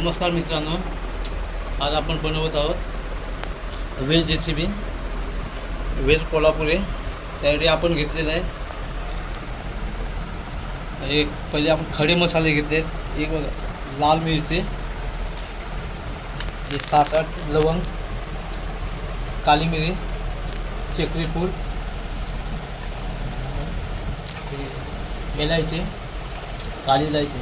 नमस्कार मित्रांनो. आज आपण बनवत आहोत व्हेज जेसीबी व्हेज कोल्हापुरे. त्यासाठी आपण घेतलेलं आहे. एक पहिले आपण खडे मसाले घेतलेत. एक बघा, लाल मिरची एक सात आठ लवंग काली मिरी चक्री फूल इलायची काली इलायची.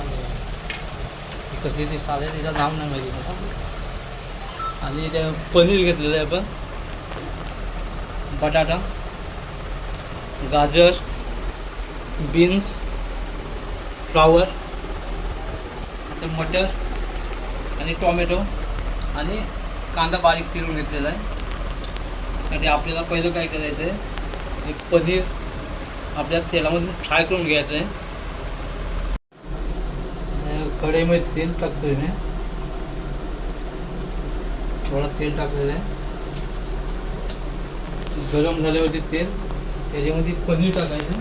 कसली कसली ती साल आहे तिचं नाव नाही माहिती मला. आणि ते पनीर घेतलेलं आहे आपण. बटाटा गाजर बीन्स फ्लावर ते मटर आणि टॉमॅटो आणि कांदा बारीक चिरून घेतलेला आहे. आणि आपल्याला पहिलं काय करायचं आहे एक पनीर आपल्या तेलामधून फ्राय करून घ्यायचं आहे कढईमध्ये तेल टाकतोय मी. थोडं तेल टाकलेलं आहे. गरम झाल्यावरती तेल त्याच्यामध्ये पनीर टाकायचं.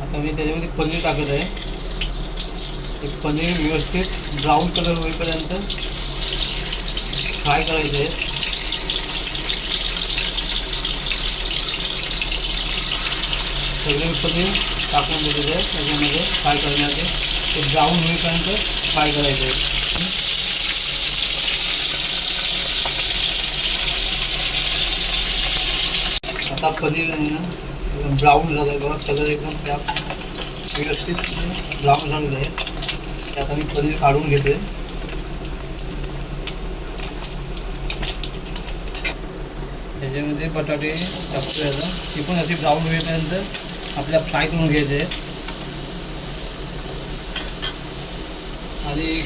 आता मी त्याच्यामध्ये पनीर टाकत आहे. ते पनीर व्यवस्थित ब्राऊन कलर होईपर्यंत फ्राय करायचं आहे. सगळे पनीर टाकून दिलेलं आहे. त्याच्यामध्ये फ्राय करण्याचे ते ब्राऊन होईपर्यंत फ्राय करायचं आहे. आता पनीर आहे ना एकदम ब्राऊन झालं आहे बघा. कलर एकदम त्या व्यवस्थित ब्राऊन झालेलं आहे. त्यात आम्ही पनीर काढून घेतोय. त्याच्यामध्ये बटाटे टाकतो याचा ती पण अशी ब्राऊन होईपर्यंत आपल्या फ्राय करून घ्यायचे आणि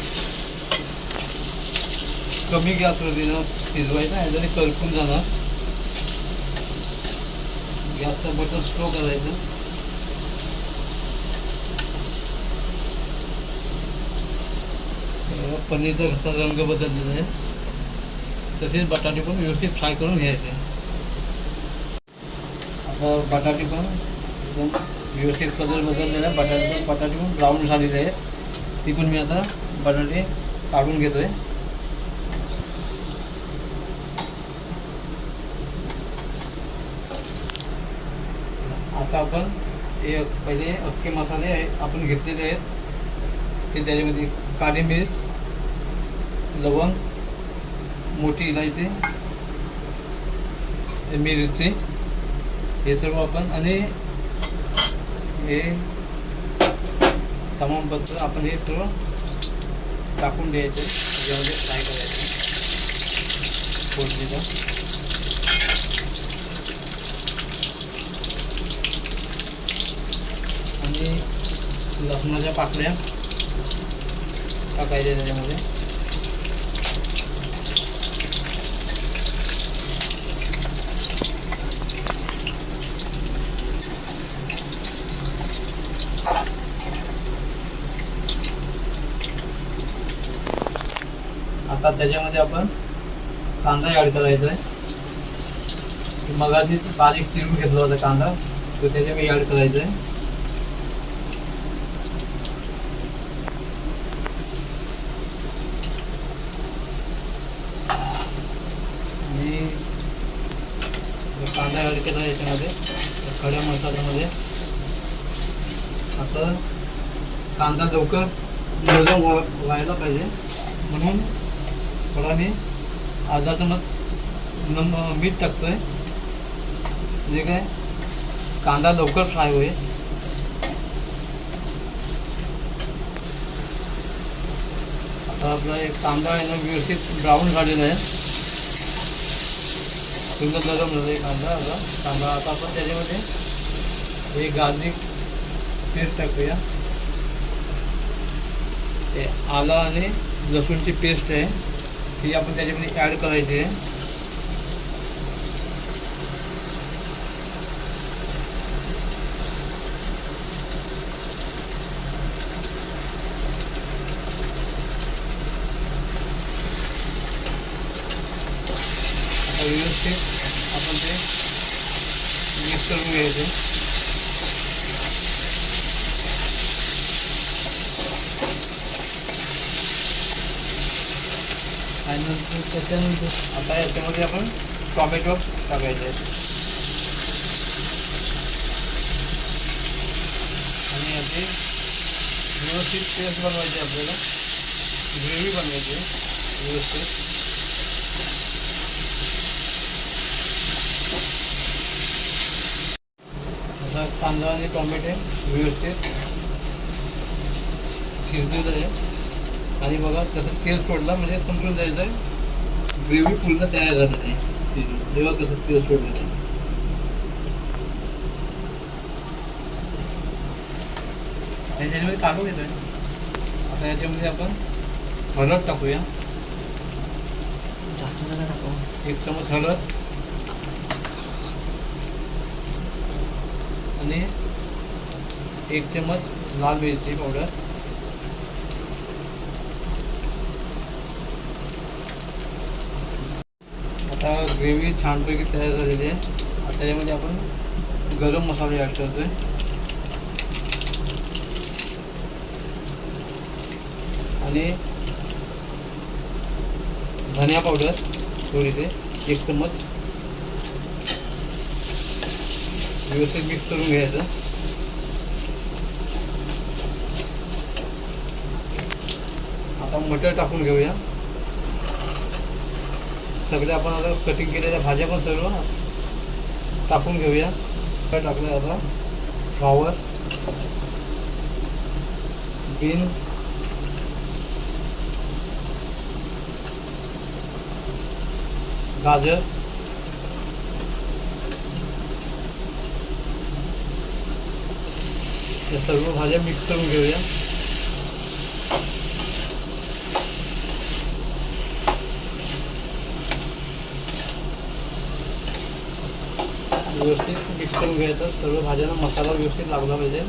कमी गॅसवरती ना शिजवायचं आहे जरी करपून जाणार गॅसचं बटन स्लो करायचं. पनीरचा कसा रंग बदललेला आहे. तसेच बटाटे पण व्यवस्थित फ्राय करून घ्यायचे. आता बटाटे पण एकदम व्यवस्थित कलर बदललेला आहे. बटाटे बटाटे पण ब्राऊन झालेले आहेत. ती पण मी आता बटाटे काढून घेतो आहे आता आपण हे पहिले अख्खे मसाले आपण घेतलेले आहेत. ते त्याच्यामध्ये काळी मिर्च लवंग मोठी इलायची मिरची हे सर्व आपण आणि हे तमामपत्र आपण हे सर्व टाकून द्यायचे. जेवढे फ्राय करायचं. फोडणीचं आणि लसणाच्या पाकळ्या टाकायच्या त्याच्यामध्ये. आता त्याच्यामध्ये आपण कांदा ॲड करायचा आहे. मगाशी बारीक चिरून घेतला होता कांदा तो त्याच्यामध्ये ॲड करायचा आहे. कांदा ॲड केला याच्यामध्ये खड्या मसाल्यामध्ये. आता कांदा लवकर व्हायला पाहिजे. म्हणून थोडा मी अर्धा चमच नम मीठ टाकतोय. जे काय? कांदा लवकर फ्राय होईल. आता आपला एक कांदा आहे ना व्यवस्थित ब्राऊन झालेला आहे. सुंदर नरम झालं आहे कांदा. आता कांदा आता आपण त्याच्यामध्ये हे गार्लिक पेस्ट टाकूया. ते आलं आणि लसूणची पेस्ट आहे. हे आपण त्याच्यामध्ये ॲड करायचे. व्यवस्थित आपण ते मिक्स करून घ्यायचे. त्याच्यानंतर आता व्यवस्थित पेस्ट बनवायची आपल्याला ग्रेव्ही बनवायची व्यवस्थित आता कांदा आणि टोमॅटो व्यवस्थित ग्रेव्ही पूर्ण तयार झालं आहे शिजून. जेव्हा कसं तेल सोडलं ते त्याच्यामध्ये काढून घेतोय. आता याच्यामध्ये आपण हळद टाकूया. जास्त नका टाकू. एक चमच हळद. आणि एक चमच लाल मिरची पावडर. आता ग्रेव्ही छानपैकी तयार झालेली आहे. आता त्याच्यामध्ये आपण गरम मसाले ॲड करतोय. आणि धनिया पावडर थोडीसे एक चमच व्यवस्थित मिक्स करून घ्यायचं. आता मटर टाकून घेऊया. सगळे आपण आता कटिंग केलेल्या भाज्या पण सर्व टाकून घेऊया. काय टाकलं आता? फ्लॉवर बीन्स गाजर. या सर्व भाज्या मिक्स करून घेऊया. व्यवस्थित मिक्स करून घ्यायचं. सर्व भाज्यांना मसाला व्यवस्थित लागला पाहिजे.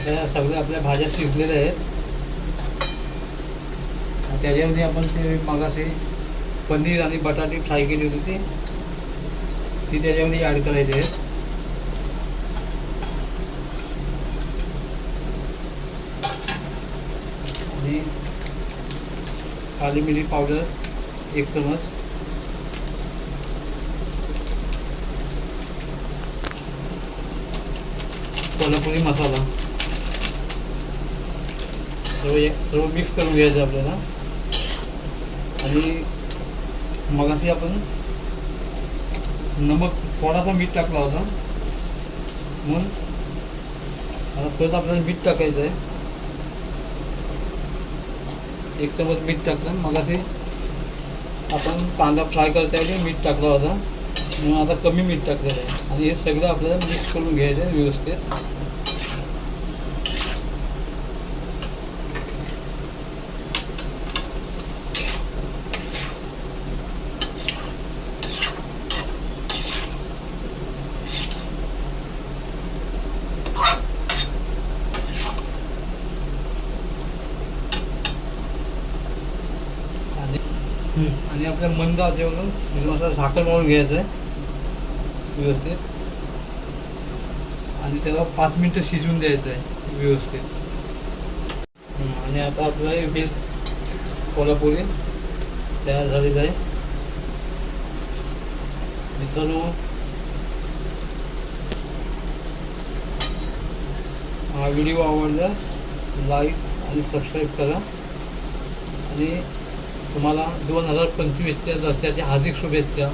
आता सगळ्या आपल्या भाज्या शिजलेल्या आहेत. त्याच्यामध्ये आपण ते मगाशी पनीर आणि बटाटे फ्राय केली होती ती. ती त्याच्यामध्ये ॲड करायची आहे आणि काली मिरी पावडर एक चमच. कोल्हापुरी मसाला. सर्व एक सर्व मिक्स करून घ्यायचं आपल्याला. आणि मगाशी आपण नमक थोडासा मीठ टाकला होता. म्हणून आता परत आपल्याला मीठ टाकायचं आहे. एक चमच मीठ टाकलं. मगाशी आपण कांदा फ्राय करता मीठ टाकला होता. म्हणून आता कमी मीठ टाकलेलं आहे. आणि हे सगळं आपल्याला मिक्स करून घ्यायचं आहे व्यवस्थित आणि आणि आपल्या मंद आचेवरून हे म्हणजे मसाला झाकण मारून घ्यायचं आहे. व्यवस्थित. आणि त्याला पाच मिनटं शिजवून द्यायचं आहे व्यवस्थित. आणि आता आपलं हे कोल्हापुरी. तयार झालेलं आहे. मित्रांनो हा व्हिडिओ आवडला लाईक आणि सबस्क्राईब करा. आणि तुम्हाला दोन हजार पंचवीसच्या दसऱ्याच्या हार्दिक शुभेच्छा.